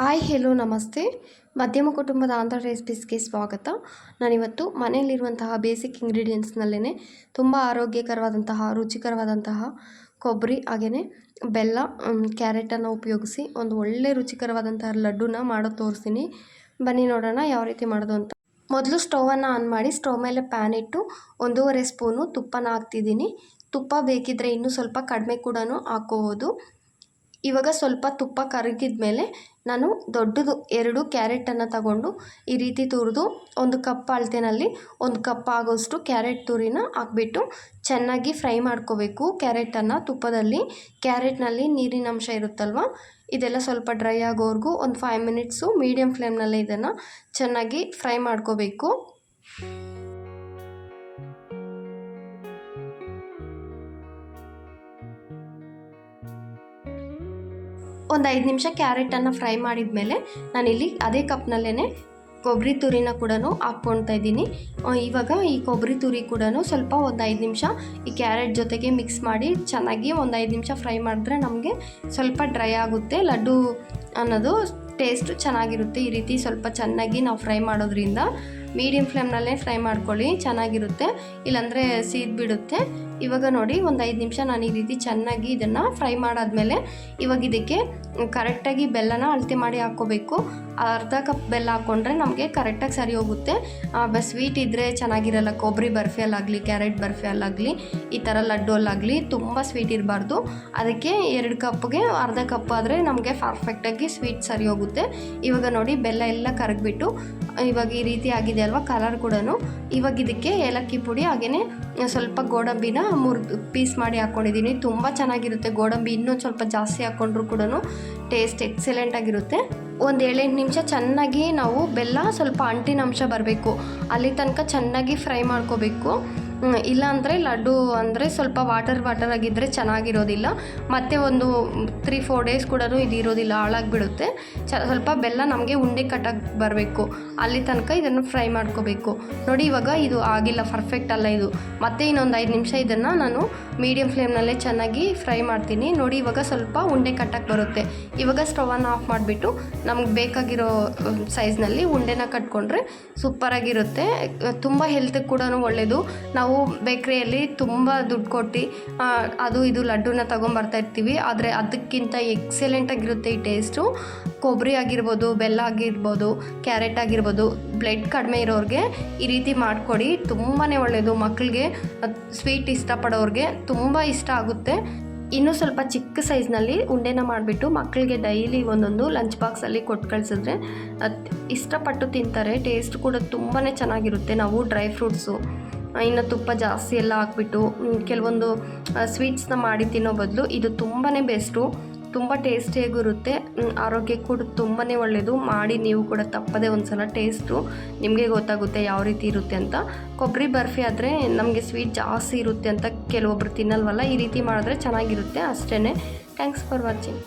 Hi hello ನಮಸ್ತೆ. ಮಧ್ಯಮ ಕುಟುಂಬದ ಆಂಧ್ರ ರೆಸಿಪೀಸ್ಗೆ ಸ್ವಾಗತ. ನಾನಿವತ್ತು ಮನೆಯಲ್ಲಿರುವಂತಹ ಬೇಸಿಕ್ ಇಂಗ್ರೀಡಿಯೆಂಟ್ಸ್ನಲ್ಲೇ ತುಂಬ ಆರೋಗ್ಯಕರವಾದಂತಹ, ರುಚಿಕರವಾದಂತಹ ಕೊಬ್ಬರಿ ಹಾಗೆಯೇ ಬೆಲ್ಲ ಕ್ಯಾರೆಟನ್ನು ಉಪಯೋಗಿಸಿ ಒಂದು ಒಳ್ಳೆ ರುಚಿಕರವಾದಂತಹ ಲಡ್ಡುನ ಮಾಡೋದು ತೋರಿಸ್ತೀನಿ. ಬನ್ನಿ ನೋಡೋಣ ಯಾವ ರೀತಿ ಮಾಡೋದು ಅಂತ. ಮೊದಲು ಸ್ಟೌವನ್ನು ಆನ್ ಮಾಡಿ ಸ್ಟೌವ್ ಮೇಲೆ ಪ್ಯಾನ್ ಇಟ್ಟು ಒಂದೂವರೆ ಸ್ಪೂನು ತುಪ್ಪನ ಹಾಕ್ತಿದ್ದೀನಿ. ತುಪ್ಪ ಬೇಕಿದ್ದರೆ ಇನ್ನೂ ಸ್ವಲ್ಪ ಕಡಿಮೆ ಕೂಡ ಹಾಕ್ಕೋಬೋದು. ಇವಾಗ ಸ್ವಲ್ಪ ತುಪ್ಪ ಕರಗಿದ ಮೇಲೆ ನಾನು ದೊಡ್ಡದು ಎರಡು ಕ್ಯಾರೆಟನ್ನು ತಗೊಂಡು ಈ ರೀತಿ ತುರಿದು ಒಂದು ಕಪ್ ಅಳತೆನಲ್ಲಿ ಒಂದು ಕಪ್ ಆಗೋಷ್ಟು ಕ್ಯಾರೆಟ್ ತುರಿನ ಹಾಕ್ಬಿಟ್ಟು ಚೆನ್ನಾಗಿ ಫ್ರೈ ಮಾಡ್ಕೋಬೇಕು. ಕ್ಯಾರೆಟನ್ನು ತುಪ್ಪದಲ್ಲಿ, ಕ್ಯಾರೆಟ್ನಲ್ಲಿ ನೀರಿನ ಅಂಶ ಇರುತ್ತಲ್ವ? ಇದೆಲ್ಲ ಸ್ವಲ್ಪ ಡ್ರೈ ಆಗೋವರೆಗೂ ಒಂದು ಫೈವ್ ಮಿನಿಟ್ಸು ಮೀಡಿಯಮ್ ಫ್ಲೇಮ್ನಲ್ಲೇ ಇದನ್ನು ಚೆನ್ನಾಗಿ ಫ್ರೈ ಮಾಡ್ಕೋಬೇಕು. ಒಂದು ಐದು ನಿಮಿಷ ಕ್ಯಾರೆಟನ್ನು ಫ್ರೈ ಮಾಡಿದ ಮೇಲೆ ನಾನಿಲ್ಲಿ ಅದೇ ಕಪ್ನಲ್ಲೇ ಕೊಬ್ಬರಿ ತುರಿನ ಕೂಡ ಹಾಕ್ಕೊಳ್ತಾ ಇದ್ದೀನಿ. ಇವಾಗ ಈ ಕೊಬ್ಬರಿ ತುರಿ ಕೂಡ ಸ್ವಲ್ಪ ಒಂದು ಐದು ನಿಮಿಷ ಈ ಕ್ಯಾರೆಟ್ ಜೊತೆಗೆ ಮಿಕ್ಸ್ ಮಾಡಿ ಚೆನ್ನಾಗಿ ಒಂದು ಐದು ನಿಮಿಷ ಫ್ರೈ ಮಾಡಿದ್ರೆ ನಮಗೆ ಸ್ವಲ್ಪ ಡ್ರೈ ಆಗುತ್ತೆ. ಲಡ್ಡು ಅನ್ನೋದು ಟೇಸ್ಟು ಚೆನ್ನಾಗಿರುತ್ತೆ. ಈ ರೀತಿ ಸ್ವಲ್ಪ ಚೆನ್ನಾಗಿ ನಾವು ಫ್ರೈ ಮಾಡೋದ್ರಿಂದ ಮೀಡಿಯಮ್ ಫ್ಲೇಮ್ನಲ್ಲೇ ಫ್ರೈ ಮಾಡ್ಕೊಳ್ಳಿ, ಚೆನ್ನಾಗಿರುತ್ತೆ. ಇಲ್ಲಾಂದರೆ ಸೀದ್ ಬಿಡುತ್ತೆ. ಇವಾಗ ನೋಡಿ, ಒಂದು ಐದು ನಿಮಿಷ ನಾನು ಈ ರೀತಿ ಚೆನ್ನಾಗಿ ಇದನ್ನು ಫ್ರೈ ಮಾಡಾದಮೇಲೆ ಇವಾಗ ಇದಕ್ಕೆ ಕರೆಕ್ಟಾಗಿ ಬೆಲ್ಲನ ಅಳತೆ ಮಾಡಿ ಹಾಕ್ಕೋಬೇಕು. ಅರ್ಧ ಕಪ್ ಬೆಲ್ಲ ಹಾಕ್ಕೊಂಡ್ರೆ ನಮಗೆ ಕರೆಕ್ಟಾಗಿ ಸರಿ ಹೋಗುತ್ತೆ. ಸ್ವೀಟ್ ಇದ್ದರೆ ಚೆನ್ನಾಗಿರಲ್ಲ, ಕೊಬ್ಬರಿ ಬರ್ಫಿಯಲ್ಲಾಗಲಿ ಕ್ಯಾರೆಟ್ ಬರ್ಫಿಯಲ್ಲಾಗಲಿ ಈ ಥರ ಲಡ್ಡುಲ್ಲಾಗಲಿ ತುಂಬ ಸ್ವೀಟ್ ಇರಬಾರ್ದು. ಅದಕ್ಕೆ ಎರಡು ಕಪ್ಗೆ ಅರ್ಧ ಕಪ್ ಆದರೆ ನಮಗೆ ಪರ್ಫೆಕ್ಟಾಗಿ ಸ್ವೀಟ್ ಸರಿ ಹೋಗುತ್ತೆ. ಇವಾಗ ನೋಡಿ, ಬೆಲ್ಲ ಎಲ್ಲ ಕರಗಿಬಿಟ್ಟು ಇವಾಗ ಈ ರೀತಿ ಆಗಿದೆ ಅಲ್ವಾ ಕಲರ್ ಕೂಡ ಇವಾಗ ಇದಕ್ಕೆ ಏಲಕ್ಕಿ ಪುಡಿ ಹಾಗೆಯೇ ಸ್ವಲ್ಪ ಗೋಡಂಬಿನ ಮೂರು ಪೀಸ್ ಮಾಡಿ ಹಾಕ್ಕೊಂಡಿದ್ದೀನಿ ತುಂಬ ಚೆನ್ನಾಗಿರುತ್ತೆ ಗೋಡಂಬಿ. ಇನ್ನೂ ಸ್ವಲ್ಪ ಜಾಸ್ತಿ ಹಾಕ್ಕೊಂಡ್ರು ಕೂಡ ಟೇಸ್ಟ್ ಎಕ್ಸಲೆಂಟ್ ಆಗಿರುತ್ತೆ. ಒಂದು ಏಳೆಂಟು ನಿಮಿಷ ಚೆನ್ನಾಗಿ ನಾವು ಬೆಲ್ಲ ಸ್ವಲ್ಪ ಅಂಟಿನ ಅಂಶ ಬರಬೇಕು. ಅಲ್ಲಿ ತನಕ ಚೆನ್ನಾಗಿ ಫ್ರೈ ಮಾಡ್ಕೋಬೇಕು. ಇಲ್ಲ ಅಂದರೆ ಲಡ್ಡು ಅಂದರೆ ಸ್ವಲ್ಪ ವಾಟರ್ ವಾಟರ್ ಆಗಿದ್ದರೆ ಚೆನ್ನಾಗಿರೋದಿಲ್ಲ. ಮತ್ತು ಒಂದು ತ್ರೀ ಫೋರ್ ಡೇಸ್ ಕೂಡ ಇದು ಇರೋದಿಲ್ಲ ಹಾಳಾಗಿಬಿಡುತ್ತೆ. ಚ, ಸ್ವಲ್ಪ ಬೆಲ್ಲ ನಮಗೆ ಉಂಡೆ ಕಟ್ಟಾಗಿ ಬರಬೇಕು. ಅಲ್ಲಿ ತನಕ ಇದನ್ನು ಫ್ರೈ ಮಾಡ್ಕೋಬೇಕು. ನೋಡಿ ಇವಾಗ ಇದು ಆಗಿಲ್ಲ ಪರ್ಫೆಕ್ಟ್ ಅಲ್ಲ ಇದು. ಮತ್ತೆ ಇನ್ನೊಂದು ಐದು ನಿಮಿಷ ಇದನ್ನು ನಾನು ಮೀಡಿಯಮ್ ಫ್ಲೇಮ್ನಲ್ಲೇ ಚೆನ್ನಾಗಿ ಫ್ರೈ ಮಾಡ್ತೀನಿ. ನೋಡಿ ಇವಾಗ ಸ್ವಲ್ಪ ಉಂಡೆ ಕಟ್ಟಕ್ಕೆ ಬರುತ್ತೆ. ಇವಾಗ ಸ್ಟವನ್ನು ಆಫ್ ಮಾಡಿಬಿಟ್ಟು ನಮ್ಗೆ ಬೇಕಾಗಿರೋ ಸೈಜ್ನಲ್ಲಿ ಉಂಡೆನ ಕಟ್ಕೊಂಡ್ರೆ ಸೂಪರಾಗಿರುತ್ತೆ. ತುಂಬ ಹೆಲ್ತ್ಗೆ ಕೂಡ ಒಳ್ಳೆಯದು ನಾವು ಬೇಕ್ರಿಯಲ್ಲಿ ತುಂಬ ದುಡ್ಡು ಕೊಟ್ಟು ಅದು ಇದು ಲಡ್ಡುನ ತೊಗೊಂಬರ್ತಾ ಇರ್ತೀವಿ. ಆದರೆ ಅದಕ್ಕಿಂತ ಎಕ್ಸಲೆಂಟಾಗಿರುತ್ತೆ ಈ ಟೇಸ್ಟು ಕೊಬ್ಬರಿ ಆಗಿರ್ಬೋದು, ಬೆಲ್ಲ ಆಗಿರ್ಬೋದು, ಕ್ಯಾರೆಟ್ ಆಗಿರ್ಬೋದು ಬ್ಲಡ್ ಕಡಿಮೆ ಇರೋರಿಗೆ ಈ ರೀತಿ ಮಾಡಿಕೊಡಿ. ತುಂಬಾ ಒಳ್ಳೆಯದು ಮಕ್ಕಳಿಗೆ ಸ್ವೀಟ್ ಇಷ್ಟಪಡೋರಿಗೆ ತುಂಬ ಇಷ್ಟ ಆಗುತ್ತೆ. ಇನ್ನೂ ಸ್ವಲ್ಪ ಚಿಕ್ಕ ಸೈಜ್ನಲ್ಲಿ ಉಂಡೆನ ಮಾಡಿಬಿಟ್ಟು ಮಕ್ಕಳಿಗೆ ಡೈಲಿ ಒಂದೊಂದು ಲಂಚ್ ಬಾಕ್ಸಲ್ಲಿ ಕೊಟ್ಟು ಕಳಿಸಿದ್ರೆ ಇಷ್ಟಪಟ್ಟು ತಿಂತಾರೆ. ಟೇಸ್ಟ್ ಕೂಡ ತುಂಬಾ ಚೆನ್ನಾಗಿರುತ್ತೆ. ನಾವು ಡ್ರೈ ಫ್ರೂಟ್ಸು ಇನ್ನು ತುಪ್ಪ ಜಾಸ್ತಿ ಎಲ್ಲ ಹಾಕ್ಬಿಟ್ಟು ಕೆಲವೊಂದು ಸ್ವೀಟ್ಸ್ನ ಮಾಡಿ ತಿನ್ನೋ ಬದಲು ಇದು ತುಂಬಾ ಬೆಸ್ಟು ತುಂಬ ಟೇಸ್ಟಿಯಾಗೂ ಇರುತ್ತೆ ಆರೋಗ್ಯಕ್ಕೆ ಕೂಡ ತುಂಬಾ ಒಳ್ಳೆಯದು ಮಾಡಿ ನೀವು ಕೂಡ ತಪ್ಪದೇ ಒಂದು ಸಲ ಟೇಸ್ಟು ನಿಮಗೆ ಗೊತ್ತಾಗುತ್ತೆ ಯಾವ ರೀತಿ ಇರುತ್ತೆ ಅಂತ. ಕೊಬ್ಬರಿ ಬರ್ಫಿ ಆದರೆ ನಮಗೆ ಸ್ವೀಟ್ ಜಾಸ್ತಿ ಇರುತ್ತೆ ಅಂತ ಕೆಲವೊಬ್ರು ತಿನ್ನಲ್ವಲ್ಲ, ಈ ರೀತಿ ಮಾಡಿದ್ರೆ ಚೆನ್ನಾಗಿರುತ್ತೆ ಅಷ್ಟೇ ಥ್ಯಾಂಕ್ಸ್ ಫಾರ್ ವಾಚಿಂಗ್